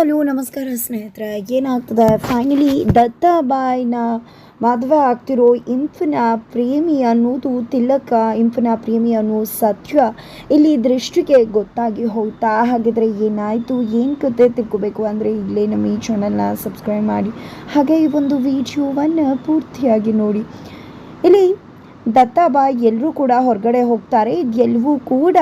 Hello, ನಮಸ್ಕಾರ ಸ್ನೇಹಿತರೆ. ಏನಾಗ್ತದೆ? ಫೈನಲಿ ಬಾಯಿನ ಮದುವೆ ಆಗ್ತಿರೋ ಇಂಫನ ಪ್ರೇಮಿ ಅನ್ನೋದು ತಿಲಕ, ಇಂಫನ ಪ್ರೇಮಿ ಅನ್ನೋ ಸತ್ಯ ಇಲ್ಲಿ ದೃಷ್ಟಿಗೆ ಗೊತ್ತಾಗಿ ಹೋಗ್ತಾ. ಹಾಗಿದ್ರೆ ಏನಾಯಿತು? ಏನು ಕತೆ ತಿಳ್ಕೋಬೇಕು? ಅಂದರೆ ಇಲ್ಲೇ ನಮ್ಮ ಈ ಚಾನಲ್ನ ಸಬ್ಸ್ಕ್ರೈಬ್ ಮಾಡಿ. ಹಾಗೆ ಈ ಒಂದು ವಿಡಿಯೋವನ್ನು ಪೂರ್ತಿಯಾಗಿ ನೋಡಿ. ಇಲ್ಲಿ ದತ್ತಾಬಾಯ್ ಎಲ್ಲರೂ ಕೂಡ ಹೊರಗಡೆ ಹೋಗ್ತಾರೆ. ಎಲ್ಲವೂ ಕೂಡ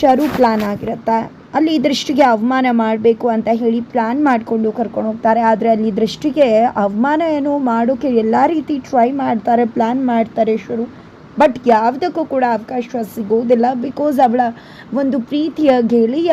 ಶರು ಪ್ಲಾನ್ ಆಗಿರುತ್ತೆ. ಅಲ್ಲಿ ದೃಷ್ಟಿಗೆ ಅವಮಾನ ಮಾಡಬೇಕು ಅಂತ ಹೇಳಿ ಪ್ಲ್ಯಾನ್ ಮಾಡಿಕೊಂಡು ಕರ್ಕೊಂಡು ಹೋಗ್ತಾರೆ. ಆದರೆ ಅಲ್ಲಿ ದೃಷ್ಟಿಗೆ ಅವಮಾನ ಏನು ಮಾಡೋಕ್ಕೆ ಎಲ್ಲ ರೀತಿ ಟ್ರೈ ಮಾಡ್ತಾರೆ ಪ್ಲ್ಯಾನ್ ಮಾಡ್ತಾರೆ ಶುರು. ಬಟ್ ಯಾವುದಕ್ಕೂ ಕೂಡ ಅವಕಾಶ ಸಿಗೋದಿಲ್ಲ ಬಿಕಾಸ್ ಅವಳ ಒಂದು ಪ್ರೀತಿಯ ಗೆಳೆಯ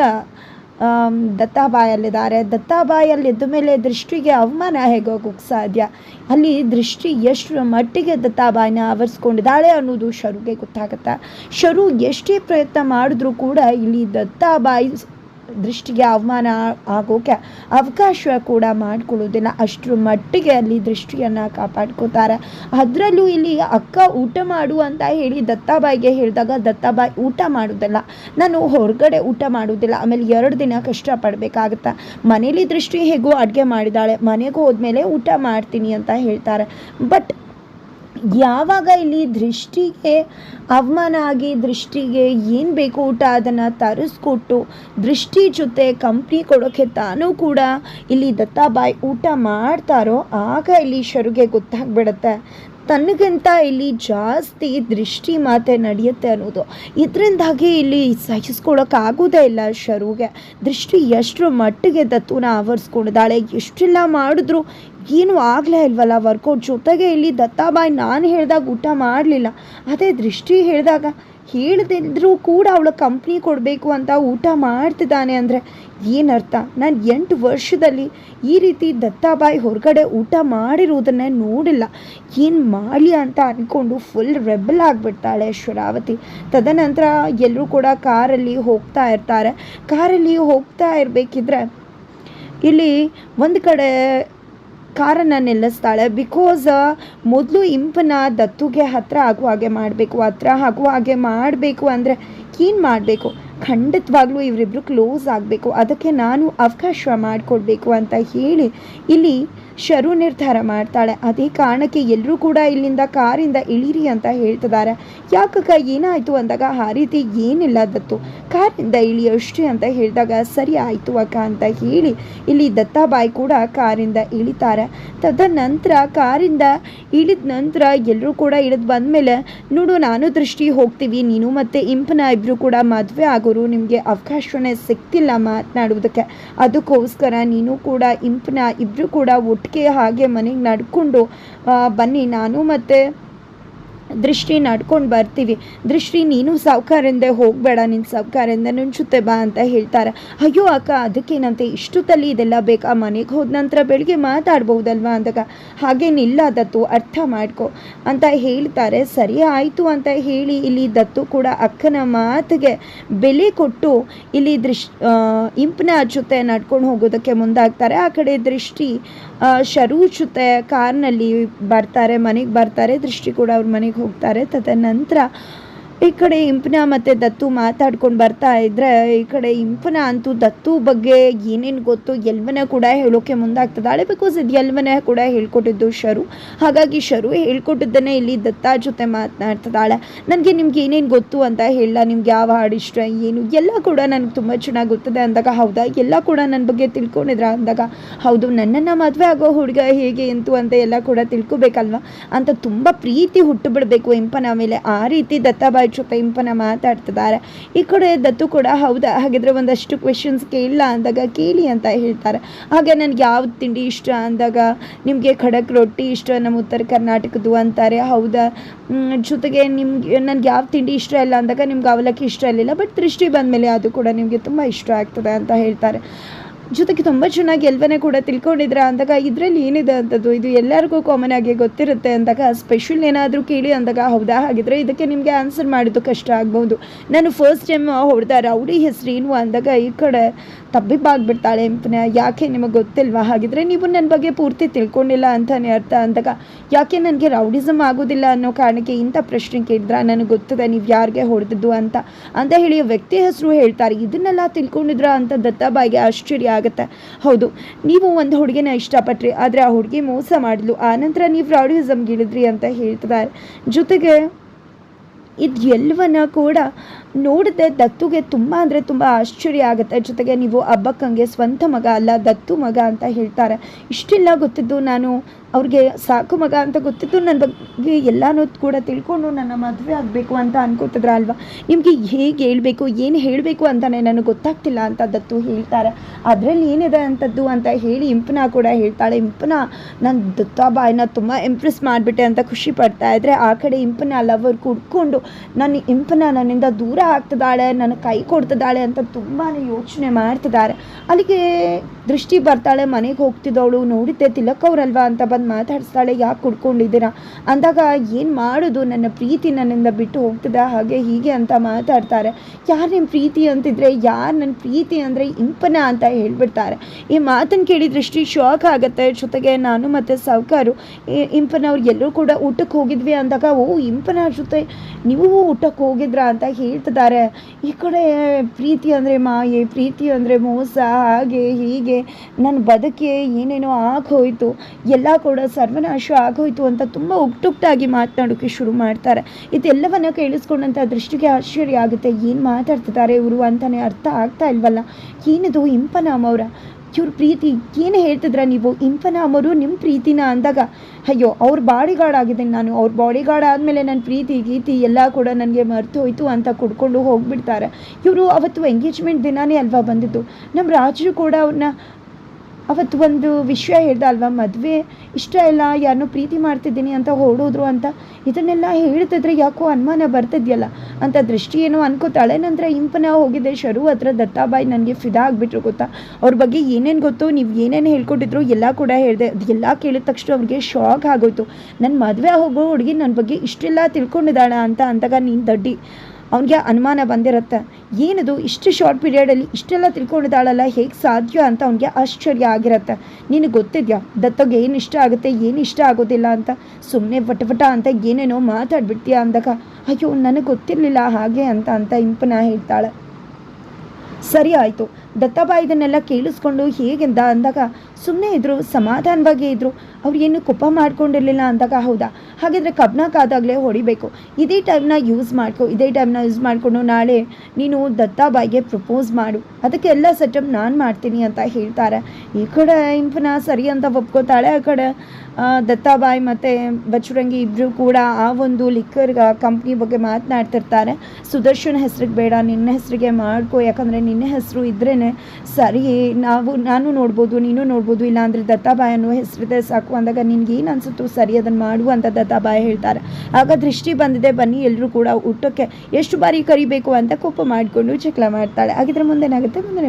ದತ್ತಾಬಾಯಲ್ಲಿದ್ದಾರೆ. ದತ್ತಾಬಾಯಲ್ಲಿ ಎದ್ದ ಮೇಲೆ ದೃಷ್ಟಿಗೆ ಅವಮಾನ ಹೇಗೋಗೋಕ್ಕೆ ಸಾಧ್ಯ. ಅಲ್ಲಿ ದೃಷ್ಟಿ ಎಷ್ಟರ ಮಟ್ಟಿಗೆ ದತ್ತಾಬಾಯಿನ ಆವರಿಸ್ಕೊಂಡಿದ್ದಾಳೆ ಅನ್ನೋದು ಶರುಗೆ ಗೊತ್ತಾಗುತ್ತೆ. ಶರು ಎಷ್ಟೇ ಪ್ರಯತ್ನ ಮಾಡಿದ್ರೂ ಕೂಡ ಇಲ್ಲಿ ದತ್ತಾಬಾಯಿ ದೃಷ್ಟಿಗೆ ಅವಮಾನ ಆಗೋಕೆ ಅವಕಾಶ ಕೂಡ ಮಾಡಿಕೊಳ್ಳೋದಿಲ್ಲ. ಅಷ್ಟರ ಮಟ್ಟಿಗೆ ಅಲ್ಲಿ ದೃಷ್ಟಿಯನ್ನು ಕಾಪಾಡ್ಕೋತಾರೆ. ಅದರಲ್ಲೂ ಇಲ್ಲಿ ಅಕ್ಕ ಊಟ ಮಾಡು ಅಂತ ಹೇಳಿ ದತ್ತಾಬಾಯಿಗೆ ಹೇಳಿದಾಗ ದತ್ತಾಬಾಯಿ ಊಟ ಮಾಡೋದಿಲ್ಲ. ನಾನು ಹೊರಗಡೆ ಊಟ ಮಾಡೋದಿಲ್ಲ. ಆಮೇಲೆ ಎರಡು ದಿನ ಕಷ್ಟಪಡಬೇಕಾಗತ್ತೆ. ಮನೇಲಿ ದೃಷ್ಟಿ ಹೇಗೂ ಅಡುಗೆ ಮಾಡಿದ್ದಾಳೆ. ಮನೆಗೆ ಹೋದ್ಮೇಲೆ ಊಟ ಮಾಡ್ತೀನಿ ಅಂತ ಹೇಳ್ತಾರೆ. ಬಟ್ ಯಾವಾಗ ಇಲ್ಲಿ ದೃಷ್ಟಿಗೆ ಅವಮಾನ ಆಗಿ, ದೃಷ್ಟಿಗೆ ಏನು ಬೇಕು ಊಟ ಅದನ್ನು ತರಿಸ್ಕೊಟ್ಟು ದೃಷ್ಟಿ ಜೊತೆ ಕಂಪ್ನಿ ಕೊಡೋಕ್ಕೆ ತಾನೂ ಕೂಡ ಇಲ್ಲಿ ದತ್ತಾಬಾಯಿ ಊಟ ಮಾಡ್ತಾರೋ, ಆಗ ಇಲ್ಲಿ ಶರುಗೆ ಗೊತ್ತಾಗ್ಬಿಡುತ್ತೆ. ತನಗಿಂತ ಇಲ್ಲಿ ಜಾಸ್ತಿ ದೃಷ್ಟಿ ಮಾತೆ ನಡೆಯುತ್ತೆ ಅನ್ನೋದು. ಇದರಿಂದಾಗಿ ಇಲ್ಲಿ ಸಹಿಸ್ಕೊಳ್ಳೋಕ್ಕಾಗೋದೇ ಇಲ್ಲ ಶರುಗೆ. ದೃಷ್ಟಿ ಎಷ್ಟರ ಮಟ್ಟಿಗೆ ದತ್ತುನ ಆವರಿಸ್ಕೊಂಡಿದ್ದಾಳೆ, ಎಷ್ಟೆಲ್ಲ ಮಾಡಿದ್ರು ಏನೂ ಆಗಲೇ ಇಲ್ವಲ್ಲ ವರ್ಕೌಟ್ ಜೊತೆಗೆ ಇಲ್ಲಿ ದತ್ತಾಬಾಯಿ ನಾನು ಹೇಳಿದಾಗ ಊಟ ಮಾಡಲಿಲ್ಲ. ಅದೇ ದೃಷ್ಟಿ ಹೇಳಿದಾಗ ಹೇಳ್ದಿದ್ರೂ ಕೂಡ ಅವಳು ಕಂಪ್ನಿ ಕೊಡಬೇಕು ಅಂತ ಊಟ ಮಾಡ್ತಿದ್ದಾನೆ ಅಂದರೆ ಏನರ್ಥ? ನಾನು ಎಂಟು ವರ್ಷದಲ್ಲಿ ಈ ರೀತಿ ದತ್ತಾಬಾಯಿ ಹೊರಗಡೆ ಊಟ ಮಾಡಿರುವುದನ್ನೇ ನೋಡಿಲ್ಲ. ಏನು ಮಾಡಲಿ ಅಂತ ಅಂದ್ಕೊಂಡು ಫುಲ್ ರೆಬಲ್ ಆಗಿಬಿಡ್ತಾಳೆ ಶರಾವತಿ. ತದನಂತರ ಎಲ್ಲರೂ ಕೂಡ ಕಾರಲ್ಲಿ ಹೋಗ್ತಾ ಇರ್ತಾರೆ. ಕಾರಲ್ಲಿ ಹೋಗ್ತಾ ಇರಬೇಕಿದ್ರೆ ಇಲ್ಲಿ ಒಂದು ಕಡೆ ಕಾರನ್ನು ನಿಲ್ಲಿಸ್ತಾಳೆ. ಬಿಕಾಸ್ ಮೊದಲು ಇಂಪನ್ನ ದತ್ತುಗೆ ಹತ್ರ ಆಗುವ ಹಾಗೆ ಮಾಡಬೇಕು, ಹತ್ರ ಆಗುವ ಹಾಗೆ ಮಾಡಬೇಕು ಅಂದರೆ ಏನು ಮಾಡಬೇಕು. ಖಂಡಿತವಾಗ್ಲೂ ಇವರಿಬ್ರು ಕ್ಲೋಸ್ ಆಗಬೇಕು. ಅದಕ್ಕೆ ನಾನು ಅವಕಾಶ ಮಾಡಿಕೊಡ್ಬೇಕು ಅಂತ ಹೇಳಿ ಇಲ್ಲಿ ಶರು ನಿರ್ಧಾರ ಮಾಡ್ತಾಳೆ. ಅದೇ ಕಾರಣಕ್ಕೆ ಎಲ್ಲರೂ ಕೂಡ ಇಲ್ಲಿಂದ ಕಾರಿಂದ ಇಳಿರಿ ಅಂತ ಹೇಳ್ತಿದ್ದಾರೆ. ಯಾಕಕ್ಕ ಏನಾಯಿತು ಅಂದಾಗ ಆ ರೀತಿ ಏನಿಲ್ಲ ದತ್ತು. ಕಾರಿಂದ ಇಳಿ ಅಷ್ಟೇ ಅಂತ ಹೇಳಿದಾಗ ಸರಿ ಆಯಿತು ಅಕ್ಕ ಅಂತ ಹೇಳಿ ಇಲ್ಲಿ ದತ್ತಾಬಾಯಿ ಕೂಡ ಕಾರಿಂದ ಇಳಿತಾರೆ. ತದನಂತರ ಕಾರಿಂದ ಇಳಿದ ನಂತರ ಎಲ್ಲರೂ ಕೂಡ ಇಳಿದು ಬಂದಮೇಲೆ, ನೋಡು, ನಾನು ದೃಷ್ಟಿ ಹೋಗ್ತೀವಿ. ನೀನು ಮತ್ತು ಇಂಪನ ಕೂಡ ಮದುವೆ ಆಗೋರು ನಿಮಗೆ ಅವಕಾಶವೇ ಸಿಗ್ತಿಲ್ಲ ಮಾತನಾಡುವುದಕ್ಕೆ. ಅದಕ್ಕೋಸ್ಕರ ನೀನು ಕೂಡ ಇಂಪನ ಇಬ್ಬರು ಕೂಡ ಒಟ್ಟಿಗೆ ಹಾಗೆ ಮನೆಗೆ ನಡ್ಕೊಂಡು ಬನ್ನಿ. ನಾನು ಮತ್ತು ದೃಷ್ಟಿ ನಡ್ಕೊಂಡು ಬರ್ತೀವಿ. ದೃಷ್ಟಿ, ನೀನು ಸಾವುಕಾರಿಂದ ಹೋಗಬೇಡ ನಿನ್ನ ಸಾವುಕಾರಿಂದ ಜೊತೆ ಬಾ ಅಂತ ಹೇಳ್ತಾರೆ. ಅಯ್ಯೋ ಅಕ್ಕ, ಅದಕ್ಕೇನಂತೆ? ಇಷ್ಟೊತ್ತಲ್ಲಿ ಇದೆಲ್ಲ ಬೇಕಾ? ಮನೆಗೆ ಹೋದ ನಂತರ ಬೆಳಿಗ್ಗೆ ಮಾತಾಡ್ಬೋದಲ್ವಾ ಅಂದಾಗ? ಹಾಗೇನಿಲ್ಲ ದತ್ತು ಅರ್ಥ ಮಾಡ್ಕೊ ಅಂತ ಹೇಳ್ತಾರೆ. ಸರಿ ಆಯಿತು ಅಂತ ಹೇಳಿ ಇಲ್ಲಿ ದತ್ತು ಕೂಡ ಅಕ್ಕನ ಮಾತಿಗೆ ಬೆಲೆ ಕೊಟ್ಟು ಇಲ್ಲಿ ದೃಶ್ ಇಂಪನ ಜೊತೆ ನಡ್ಕೊಂಡು ಹೋಗೋದಕ್ಕೆ ಮುಂದಾಗ್ತಾರೆ. ಆ ಕಡೆ ದೃಷ್ಟಿ ಆ, ಶರು ಜೊತೆ ಕಾರ್ನಲ್ಲಿ ಬರ್ತಾರೆ ಮನೆಗೆ ಬರ್ತಾರೆ ದೃಷ್ಟಿ ಕೂಡ ಅವ್ರ ಮನೆಗೆ ಹೋಗ್ತಾರೆ. ತದನಂತರ ಈ ಕಡೆ ಇಂಪನ ಮತ್ತು ದತ್ತು ಮಾತಾಡ್ಕೊಂಡು ಬರ್ತಾ ಇದ್ದರೆ ಈ ಕಡೆ ಇಂಪನ ಅಂತೂ ದತ್ತು ಬಗ್ಗೆ ಏನೇನು ಗೊತ್ತು ಎಲ್ವನ ಕೂಡ ಹೇಳೋಕೆ ಮುಂದಾಗ್ತದಾಳೆ. ಬಿಕಾಸ್ ಇದು ಎಲ್ವನ ಕೂಡ ಹೇಳ್ಕೊಟ್ಟಿದ್ದು ಶರು. ಹಾಗಾಗಿ ಶರು ಹೇಳ್ಕೊಟ್ಟಿದ್ದನ್ನೇ ಇಲ್ಲಿ ದತ್ತ ಜೊತೆ ಮಾತನಾಡ್ತದಾಳೆ. ನನಗೆ ನಿಮ್ಗೆ ಏನೇನು ಗೊತ್ತು ಅಂತ ಹೇಳ, ನಿಮ್ಗೆ ಯಾವ ಹಾಡು ಇಷ್ಟ, ಏನು, ಎಲ್ಲ ಕೂಡ ನನಗೆ ತುಂಬ ಚೆನ್ನಾಗಿ ಗೊತ್ತದೆ ಅಂದಾಗ, ಹೌದಾ? ಎಲ್ಲ ಕೂಡ ನನ್ನ ಬಗ್ಗೆ ತಿಳ್ಕೊಂಡಿದ್ರ ಅಂದಾಗ, ಹೌದು, ನನ್ನನ್ನು ಮದುವೆ ಆಗೋ ಹುಡುಗ ಹೇಗೆ ಎಂತು ಅಂತ ಎಲ್ಲ ಕೂಡ ತಿಳ್ಕೊಬೇಕಲ್ವ? ಅಂತ ತುಂಬ ಪ್ರೀತಿ ಹುಟ್ಟು ಬಿಡಬೇಕು ಇಂಪನ ಮೇಲೆ. ಆ ರೀತಿ ದತ್ತಾಬಾಯಿ ಜೊತೆ ಇಂಪನ ಮಾತಾಡ್ತಿದ್ದಾರೆ. ಈ ಕಡೆ ದತ್ತು ಕೂಡ ಹೌದಾ? ಹಾಗಿದ್ರೆ ಒಂದಷ್ಟು ಕ್ವೆಶನ್ಸ್ ಕೇಳಲ್ಲ ಅಂದಾಗ ಕೇಳಿ ಅಂತ ಹೇಳ್ತಾರೆ. ಹಾಗೆ ನನಗೆ ಯಾವ ತಿಂಡಿ ಇಷ್ಟ ಅಂದಾಗ ನಿಮಗೆ ಖಡಕ್ ರೊಟ್ಟಿ ಇಷ್ಟ, ನಮ್ಮ ಉತ್ತರ ಕರ್ನಾಟಕದ್ದು ಅಂತಾರೆ, ಹೌದಾ? ಜೊತೆಗೆ ನಿಮ್ಗೆ ನನಗೆ ಯಾವ ತಿಂಡಿ ಇಷ್ಟ ಇಲ್ಲ ಅಂದಾಗ ನಿಮ್ಗೆ ಅವಲಕ್ಕಿ ಇಷ್ಟ ಇರಲಿಲ್ಲ ಬಟ್ ದೃಷ್ಟಿ ಬಂದಮೇಲೆ ಅದು ಕೂಡ ನಿಮಗೆ ತುಂಬ ಇಷ್ಟ ಆಗ್ತದೆ ಅಂತ ಹೇಳ್ತಾರೆ. ಜೊತೆಗೆ ತುಂಬ ಚೆನ್ನಾಗಿ ಎಲ್ವನೇ ಕೂಡ ತಿಳ್ಕೊಂಡಿದ್ರ ಅಂದಾಗ ಇದರಲ್ಲಿ ಏನಿದೆ ಅಂಥದ್ದು ಇದು ಎಲ್ಲರಿಗೂ ಕಾಮನ್ ಆಗಿ ಗೊತ್ತಿರುತ್ತೆ ಅಂದಾಗ ಸ್ಪೆಷಲ್ ಏನಾದರೂ ಕೇಳಿ ಅಂದಾಗ ಹೌದಾ? ಹಾಗಿದ್ರೆ ಇದಕ್ಕೆ ನಿಮಗೆ ಆನ್ಸರ್ ಮಾಡಿದ್ದು ಕಷ್ಟ ಆಗ್ಬೋದು ನಾನು ಫಸ್ಟ್ ಟೈಮ್ ಹೊಡೆದ ರೌಡಿ ಹೆಸರೇನು ಅಂದಾಗ ಈ ಕಡೆ ತಬ್ಬಿಬ್ಬಾಗ್ಬಿಡ್ತಾಳೆ ಅಂತನೇ. ಯಾಕೆ ನಿಮಗೆ ಗೊತ್ತಿಲ್ವಾ? ಹಾಗಿದ್ರೆ ನೀವು ನನ್ನ ಬಗ್ಗೆ ಪೂರ್ತಿ ತಿಳ್ಕೊಂಡಿಲ್ಲ ಅಂತಲೇ ಅರ್ಥ ಅಂದಾಗ ಯಾಕೆ ನನಗೆ ರೌಡಿಸಮ್ ಆಗೋದಿಲ್ಲ ಅನ್ನೋ ಕಾರಣಕ್ಕೆ ಇಂಥ ಪ್ರಶ್ನೆ ಕೇಳಿದ್ರ? ನನಗೆ ಗೊತ್ತದೆ ನೀವು ಯಾರಿಗೆ ಹೊಡೆದದ್ದು ಅಂತ. ಅಂತ ಹೇಳಿ ವ್ಯಕ್ತಿ ಹೆಸರು ಹೇಳ್ತಾರೆ. ಇದನ್ನೆಲ್ಲ ತಿಳ್ಕೊಂಡಿದ್ರ ಅಂತ ದತ್ತಾಬಾಯಿಗೆ ಆಶ್ಚರ್ಯ ಆಗುತ್ತೆ. ಹೌದು, ನೀವು ಒಂದು ಹುಡುಗಿನ ಇಷ್ಟಪಟ್ರಿ, ಆದರೆ ಆ ಹುಡುಗಿ ಮೋಸ ಮಾಡಿದ್ಲು. ಆನಂತರ ನೀವು ರೌಡಿಸಮ್ಗೆ ಇಳಿದ್ರಿ ಅಂತ ಹೇಳ್ತಿದ್ದಾರೆ. ಜೊತೆಗೆ ಇದು ಎಲ್ಲವನ್ನ ಕೂಡ ನೋಡಿದೆ ದತ್ತುಗೆ ತುಂಬ ಅಂದರೆ ತುಂಬ ಆಶ್ಚರ್ಯ ಆಗುತ್ತೆ. ಜೊತೆಗೆ ನೀವು ಹಬ್ಬಕ್ಕಂಗೆ ಸ್ವಂತ ಮಗ ಅಲ್ಲ, ದತ್ತು ಮಗ ಅಂತ ಹೇಳ್ತಾರೆ. ಇಷ್ಟೆಲ್ಲ ಗೊತ್ತಿದ್ದು ನಾನು ಅವ್ರಿಗೆ ಸಾಕು ಮಗ ಅಂತ ಗೊತ್ತಿತ್ತು ನನ್ನ ಬಗ್ಗೆ ಎಲ್ಲನೂ ಕೂಡ ತಿಳ್ಕೊಂಡು ನನ್ನ ಮದುವೆ ಆಗಬೇಕು ಅಂತ ಅನ್ಕೋತಿದ್ರ ಅಲ್ವಾ? ನಿಮಗೆ ಹೇಗೆ ಹೇಳಬೇಕು, ಏನು ಹೇಳಬೇಕು ಅಂತಲೇ ನನಗೆ ಗೊತ್ತಾಗ್ತಿಲ್ಲ ಅಂತ ದತ್ತು ಹೇಳ್ತಾರೆ. ಅದರಲ್ಲಿ ಏನಿದೆ ಅಂಥದ್ದು ಅಂತ ಹೇಳಿ ಇಂಪನಾ ಕೂಡ ಹೇಳ್ತಾಳೆ, ಇಂಪನ, ನಾನು ದತ್ತಾಬಾಯಿನ ತುಂಬ ಇಂಪ್ರೆಸ್ ಮಾಡಿಬಿಟ್ಟೆ ಅಂತ ಖುಷಿ ಪಡ್ತಾ ಇದ್ದರೆ ಆ ಕಡೆ ಇಂಪನ ಲವರ್ ಕುಡ್ಕೊಂಡು ನನ್ನ ಇಂಪನ ನನ್ನಿಂದ ದೂರ ಆಗ್ತಿದ್ದಾಳೆ ನನ್ನ ಕೈ ಕೊಡ್ತಿದ್ದಾಳೆ ಅಂತ ತುಂಬಾ ಯೋಚನೆ ಮಾಡ್ತಿದ್ದಾರೆ. ಅಲ್ಲಿಗೆ ದೃಷ್ಟಿ ಬರ್ತಾಳೆ, ಮನೆಗೆ ಹೋಗ್ತಿದ್ದವಳು, ನೋಡಿದ್ದೆ ತಿಲಕ್ ಅವ್ರಲ್ವಾ ಅಂತ ಬಂದು ಮಾತಾಡಿಸ್ತಾಳೆ, ಯಾಕೆ ಕುಡ್ಕೊಂಡಿದ್ದೀರಾ? ಅಂದಾಗ ಏನು ಮಾಡೋದು? ನನ್ನ ಪ್ರೀತಿ ನನ್ನಿಂದ ಬಿಟ್ಟು ಹೋಗ್ತದೆ? ಹಾಗೆ ಹೀಗೆ ಅಂತ ಮಾತಾಡ್ತಾರೆ. ಯಾರು ನಿಮ್ಮ ಪ್ರೀತಿ ಅಂತಿದ್ರೆ, ಯಾರು ನನ್ನ ಪ್ರೀತಿ ಅಂದರೆ ಇಂಪನ ಅಂತ ಹೇಳ್ಬಿಡ್ತಾರೆ. ಈ ಮಾತನ್ನು ಕೇಳಿ ದೃಷ್ಟಿ ಶಾಕ್ ಆಗುತ್ತೆ. ಜೊತೆಗೆ ನಾನು ಮತ್ತು ಸಾವುಕಾರು ಇಂಪನವ್ರು ಎಲ್ಲರೂ ಕೂಡ ಊಟಕ್ಕೆ ಹೋಗಿದ್ವಿ ಅಂದಾಗ, ಓ, ಇಂಪನ ಜೊತೆ ನೀವು ಊಟಕ್ಕೆ ಹೋಗಿದ್ರಾ ಅಂತ ಹೇಳ್ತಿದ್ದಾರೆ. ಈ ಕಡೆ ಪ್ರೀತಿ ಅಂದರೆ ಮಾಯೆ, ಪ್ರೀತಿ ಅಂದರೆ ಮೋಸ, ಹಾಗೆ ಹೀಗೆ. ನನ್ನ ಬದುಕೆ ಏನೇನೋ ಆಗೋಯ್ತು ಎಲ್ಲ ಕೂಡ ಸರ್ವನಾಶ ಆಗೋಯ್ತು ಅಂತ ತುಂಬ ಉಕ್ಟುಕ್ಟಾಗಿ ಮಾತನಾಡೋಕ್ಕೆ ಶುರು ಮಾಡ್ತಾರೆ. ಇದೆಲ್ಲವನ್ನ ಕೇಳಿಸ್ಕೊಂಡಂಥ ದೃಷ್ಟಿಗೆ ಆಶ್ಚರ್ಯ ಆಗುತ್ತೆ. ಏನು ಮಾತಾಡ್ತಿದ್ದಾರೆ ಇವರು ಅಂತಲೇ ಅರ್ಥ ಆಗ್ತಾ ಇಲ್ವಲ್ಲ? ಏನಿದು ಇಂಪನಾಮ್ ಅವರ? ಇವ್ರ ಪ್ರೀತಿ, ಏನು ಹೇಳ್ತಿದ್ರ ನೀವು? ಅವರು ನಿಮ್ಮ ಪ್ರೀತಿನ ಅಂದಾಗ, ಅಯ್ಯೋ, ಅವ್ರ ಬಾಡಿಗಾರ್ಡ್ ಆಗಿದ್ದೀನಿ ನಾನು. ಅವ್ರ ಬಾಡಿಗಾರ್ಡ್ ಆದಮೇಲೆ ನನ್ನ ಪ್ರೀತಿ, ಗೀತಿ ಎಲ್ಲ ಕೂಡ ನನಗೆ ಮರೆತು ಹೋಯಿತು ಅಂತ ಕುಡ್ಕೊಂಡು ಹೋಗಿಬಿಡ್ತಾರೆ. ಇವರು ಅವತ್ತು ಎಂಗೇಜ್ಮೆಂಟ್ ದಿನಾನೇ ಅಲ್ವಾ ಬಂದಿದ್ದು? ನಮ್ಮ ರಾಜರು ಕೂಡ ಅವ್ರನ್ನ ಅವತ್ತು ಒಂದು ವಿಷಯ ಹೇಳ್ದ ಅಲ್ವಾ ಮದುವೆ? ಇಷ್ಟ ಇಲ್ಲ ಯಾರನ್ನೂ ಪ್ರೀತಿ ಮಾಡ್ತಿದ್ದೀನಿ ಅಂತ ಓಡೋದ್ರು ಅಂತ. ಇದನ್ನೆಲ್ಲ ಹೇಳ್ತಿದ್ರೆ ಯಾಕೋ ಅನುಮಾನ ಬರ್ತಿದ್ಯಲ್ಲ? ಅಂತ ದೃಷ್ಟಿ ಏನೋ ಅನ್ಕೋತಾಳೆ. ನಂತರ ಇಂಪನ ಹೋಗಿದ್ದೆ ಶರು ಹತ್ರ ದತ್ತಾಬಾಯಿ ನನಗೆ ಫಿದಾ ಆಗಿಬಿಟ್ರು ಗೊತ್ತಾ? ಅವ್ರ ಬಗ್ಗೆ ಏನೇನು ಗೊತ್ತು, ನೀವು ಏನೇನು ಹೇಳ್ಕೊಟ್ಟಿದ್ರು ಎಲ್ಲ ಕೂಡ ಹೇಳಿದೆ. ಅದೆಲ್ಲ ಕೇಳಿದ ತಕ್ಷಣ ಅವ್ರಿಗೆ ಶಾಕ್ ಆಗೋಯ್ತು. ನನ್ನ ಮದುವೆ ಹೋಗೋ ಹುಡುಗಿ ನನ್ನ ಬಗ್ಗೆ ಇಷ್ಟೆಲ್ಲ ತಿಳ್ಕೊಂಡಿದ್ದಾಳ ಅಂತ ಅಂದಾಗ ನೀನು ದಡ್ಡಿ. ಅವನಿಗೆ ಅನುಮಾನ ಬಂದಿರುತ್ತೆ. ಏನದು? ಇಷ್ಟು ಶಾರ್ಟ್ ಪೀರಿಯಡಲ್ಲಿ ಇಷ್ಟೆಲ್ಲ ತಿಳ್ಕೊಂಡಿದ್ದಾಳಲ್ಲ, ಹೇಗೆ ಸಾಧ್ಯ ಅಂತ ಅವನಿಗೆ ಆಶ್ಚರ್ಯ ಆಗಿರುತ್ತೆ. ನಿನಗೆ ಗೊತ್ತಿದ್ಯಾ? ದತ್ತಗೆ ಏನು ಇಷ್ಟ ಆಗುತ್ತೆ, ಏನು ಇಷ್ಟ ಆಗೋದಿಲ್ಲ ಅಂತ? ಸುಮ್ಮನೆ ವಟ ಅಂತ ಏನೇನೋ ಮಾತಾಡ್ಬಿಡ್ತೀಯ ಅಂದಾಗ, ಅಯ್ಯೋ, ನನಗೆ ಗೊತ್ತಿರಲಿಲ್ಲ ಹಾಗೆ ಅಂತ ಅಂತ ಇಂಪನ ಹೇಳ್ತಾಳೆ. ಸರಿ ಆಯಿತು. ದತ್ತಬಾಯಿ ಇದನ್ನೆಲ್ಲ ಕೇಳಿಸ್ಕೊಂಡು ಹೇಗೆಂದ ಅಂದಾಗ ಸುಮ್ಮನೆ ಇದ್ರು, ಸಮಾಧಾನವಾಗಿ ಇದ್ರು, ಅವ್ರು ಏನು ಕೋಪ ಮಾಡ್ಕೊಂಡಿರಲಿಲ್ಲ ಅಂದಾಗ ಹೌದಾ? ಹಾಗಿದ್ರೆ ಕಬ್ನಕ್ಕಾದಾಗಲೇ ಹೊಡಿಬೇಕು. ಇದೇ ಟೈಮ್ನ ಯೂಸ್ ಮಾಡ್ಕೊ, ಇದೇ ಟೈಮ್ನ ಯೂಸ್ ಮಾಡಿಕೊಂಡು ನಾಳೆ ನೀನು ದತ್ತಾಬಾಯಿಗೆ ಪ್ರಪೋಸ್ ಮಾಡು. ಅದಕ್ಕೆ ಎಲ್ಲ ಸೆಟಪ್ ನಾನು ಮಾಡ್ತೀನಿ ಅಂತ ಹೇಳ್ತಾರೆ. ಈ ಕಡೆ ಇಂಪನ ಸರಿ ಅಂತ ಒಪ್ಕೋತಾಳೆ, ಆ ಕಡೆ ದತ್ತಾಬಾಯಿ ಮತ್ತು ಬಚುರಂಗಿ ಇಬ್ಬರು ಕೂಡ ಆ ಒಂದು ಲಿಕ್ಕರ್ ಕಂಪ್ನಿ ಬಗ್ಗೆ ಮಾತನಾಡ್ತಿರ್ತಾರೆ. ಸುದರ್ಶನ್ ಹೆಸ್ರಿಗೆ ಬೇಡ, ನಿನ್ನ ಹೆಸರಿಗೆ ಮಾಡ್ಕೊ, ಯಾಕಂದರೆ ನಿನ್ನ ಹೆಸರು ಇದ್ರೇ ಸರಿ, ನಾವು, ನಾನು ನೋಡ್ಬೋದು, ನೀನು ನೋಡ್ಬೋದು, ಇಲ್ಲಾಂದರೆ ದತ್ತಾಬಾಯಿ ಅನ್ನೋ ಹೆಸರಿದೆ ಸಾಕು ಅಂದಾಗ ನಿನ್ಗೆ ಏನು ಅನಿಸುತ್ತೋ ಸರಿ ಅದನ್ನು ಮಾಡು ಅಂತ ದತ್ತಾಬಾಯಿ ಹೇಳ್ತಾರೆ. ಆಗ ದೃಷ್ಟಿ ಬಂದಿದೆ, ಬನ್ನಿ ಎಲ್ಲರೂ ಕೂಡ ಊಟಕ್ಕೆ ಎಷ್ಟು ಬಾರಿ ಕರಿಬೇಕು ಅಂತ ಕೋಪ ಮಾಡಿಕೊಂಡು ಚಕ್ಲ ಮಾಡ್ತಾಳೆ. ಹಾಗಿದ್ರೆ ಮುಂದೇನಾಗುತ್ತೆ? ಮುಂದೆ